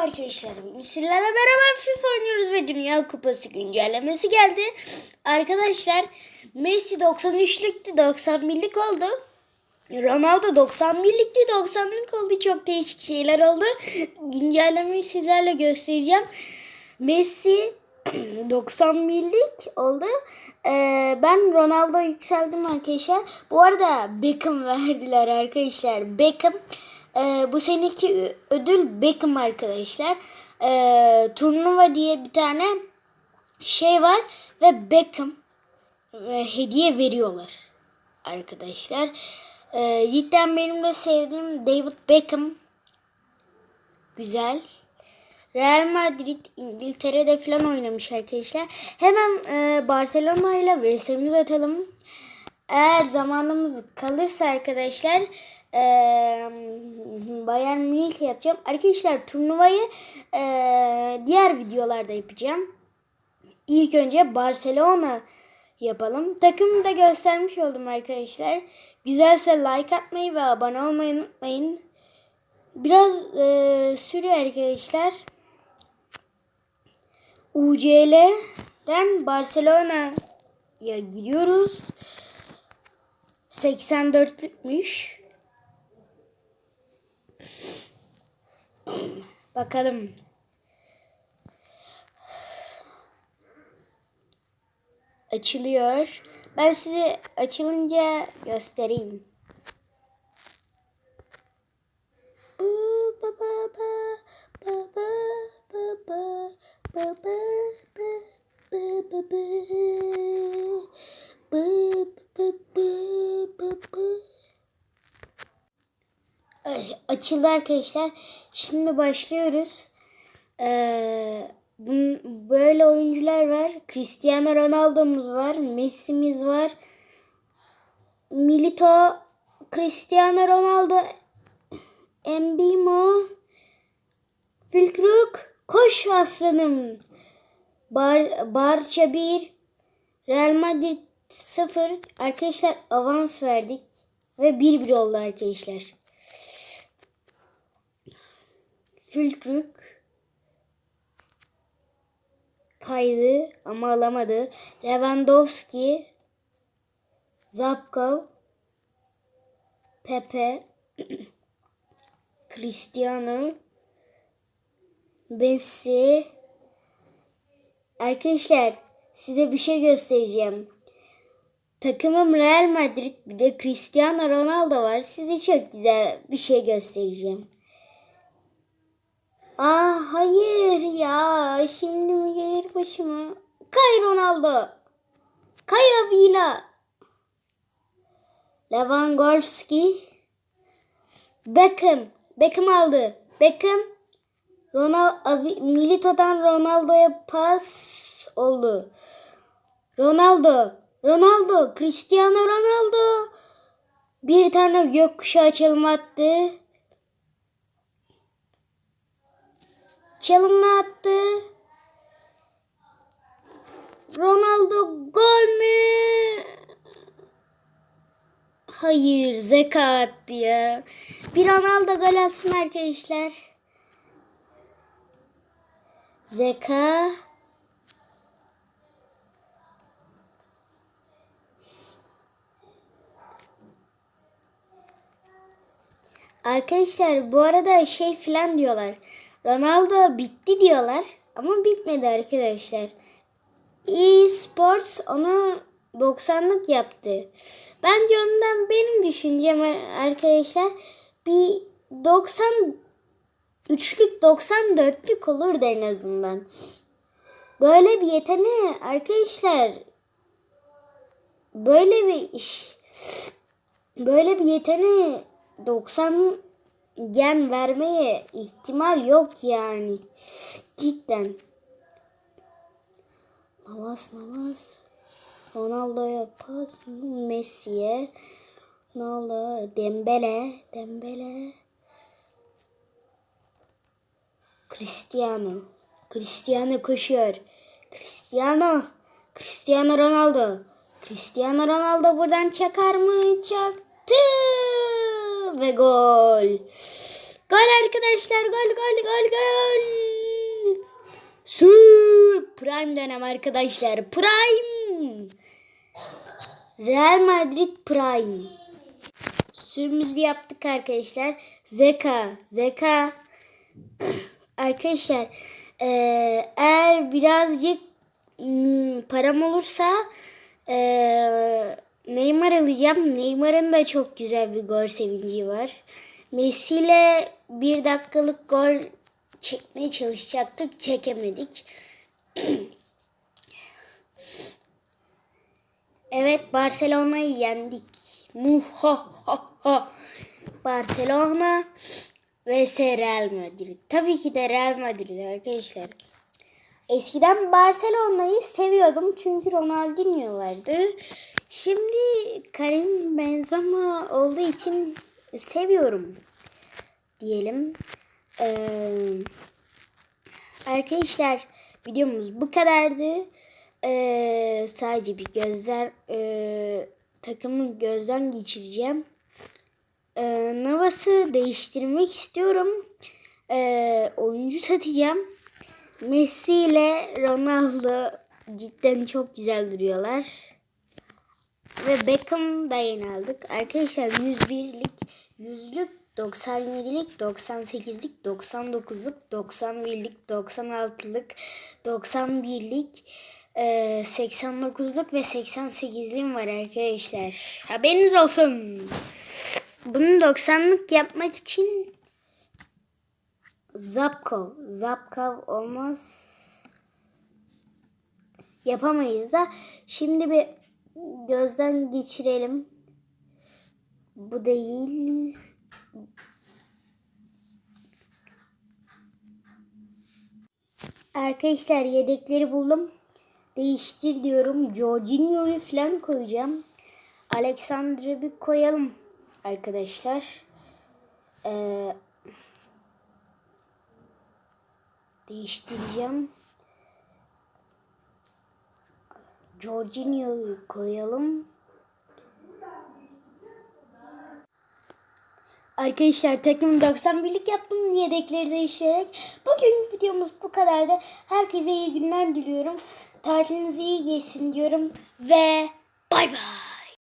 arkadaşlar. Bugün sizlerle beraber FIFA oynuyoruz ve Dünya Kupası güncellemesi geldi. Arkadaşlar Messi 93'lükti 91'lik oldu. Ronaldo 91'likti 90'lık oldu. Çok değişik şeyler oldu. Güncellemeyi sizlerle göstereceğim. Messi 91'lik oldu. Ee, ben Ronaldo yükseldim arkadaşlar. Bu arada Beckham verdiler arkadaşlar. Beckham ee, bu seneki ödül Beckham arkadaşlar. Ee, turnuva diye bir tane şey var ve Beckham e, hediye veriyorlar arkadaşlar. Ee, cidden benim de sevdiğim David Beckham güzel. Real Madrid İngiltere'de falan oynamış arkadaşlar. Hemen e, Barcelona ile VS'mizi atalım. Eğer zamanımız kalırsa arkadaşlar e, Bayern Münih yapacağım. Arkadaşlar turnuvayı e, diğer videolarda yapacağım. İlk önce Barcelona yapalım. Takımı da göstermiş oldum arkadaşlar. Güzelse like atmayı ve abone olmayı unutmayın. Biraz e, sürüyor arkadaşlar. UCL'den Barcelona'ya giriyoruz. 84'lükmüş. Bakalım. Açılıyor. Ben size açılınca göstereyim. Ooh, ba ba ba, ba ba ba ba, ba ba ba, ba ba ba ba ba ba ba. Ay, Açıldı arkadaşlar. Şimdi başlıyoruz. Ee, böyle oyuncular var. Cristiano Ronaldo'muz var. Messi'miz var. Milito, Cristiano Ronaldo, Embimo, Filkruk, koş aslanım. Bar, Barça 1, Real Madrid 0. Arkadaşlar avans verdik. Ve 1-1 oldu arkadaşlar. Fülkrük kaydı ama alamadı. Lewandowski, Zapkov, Pepe, Cristiano, Messi. Arkadaşlar size bir şey göstereceğim. Takımım Real Madrid bir de Cristiano Ronaldo var. Size çok güzel bir şey göstereceğim. Aa hayır ya. Şimdi mi gelir başıma? Kay Ronaldo. Kay Avila. Lewandowski. Beckham. Beckham aldı. Beckham. Ronaldo Milito'dan Ronaldo'ya pas oldu. Ronaldo. Ronaldo. Cristiano Ronaldo. Bir tane gökkuşağı açılma attı. Çalımla attı. Ronaldo gol mü? Hayır Zeka attı ya. Bir Ronaldo gol atsın arkadaşlar. Zeka. Arkadaşlar bu arada şey filan diyorlar. Ronaldo bitti diyorlar ama bitmedi arkadaşlar. E-Sports onu 90'lık yaptı. Bence ondan benim düşüncem arkadaşlar bir 93'lük 94'lük olurdu en azından. Böyle bir yeteneği arkadaşlar böyle bir iş böyle bir yeteneği 90 gen vermeye ihtimal yok yani. Cidden. Navas Navas. Ronaldo'ya pas. Messi'ye. Ronaldo. Dembele. Dembele. Cristiano. Cristiano koşuyor. Cristiano. Cristiano Ronaldo. Cristiano Ronaldo buradan çakar mı? Çaktı ve gol. Gol arkadaşlar gol gol gol gol. Su Prime dönem arkadaşlar. Prime. Real Madrid Prime. Sürümüzü yaptık arkadaşlar. Zeka. Zeka. arkadaşlar eğer birazcık hmm, param olursa ee, Neymar alacağım. Neymar'ın da çok güzel bir gol sevinci var. Messi ile bir dakikalık gol çekmeye çalışacaktık. Çekemedik. Evet Barcelona'yı yendik. Muhahaha. Barcelona vs Real Madrid. Tabii ki de Real Madrid arkadaşlar. Eskiden Barcelona'yı seviyordum çünkü Ronaldinho vardı. Şimdi Karim Benzema olduğu için seviyorum diyelim. Ee, arkadaşlar videomuz bu kadardı. Ee, sadece bir gözler e, takımı gözden geçireceğim. Ee, Navas'ı değiştirmek istiyorum. Ee, oyuncu satacağım. Messi ile Ronaldo cidden çok güzel duruyorlar. Ve Beckham da yeni aldık. Arkadaşlar 101'lik, 100'lük, 97'lik, 98'lik, 99'luk, 91'lik, 96'lık, 91'lik, e, 89'luk ve 88'lik var arkadaşlar. Haberiniz olsun. Bunu 90'lık yapmak için Zapkov. Zapkov olmaz. Yapamayız da. Şimdi bir gözden geçirelim. Bu değil. Arkadaşlar yedekleri buldum. Değiştir diyorum. Jorginho'yu falan koyacağım. Alexandr'ı bir koyalım arkadaşlar. Ee, değiştireceğim. Jorginho'yu koyalım. Arkadaşlar takım 91'lik yaptım yedekleri değiştirerek. Bugün videomuz bu kadardı. Herkese iyi günler diliyorum. Tatiliniz iyi geçsin diyorum ve bay bay.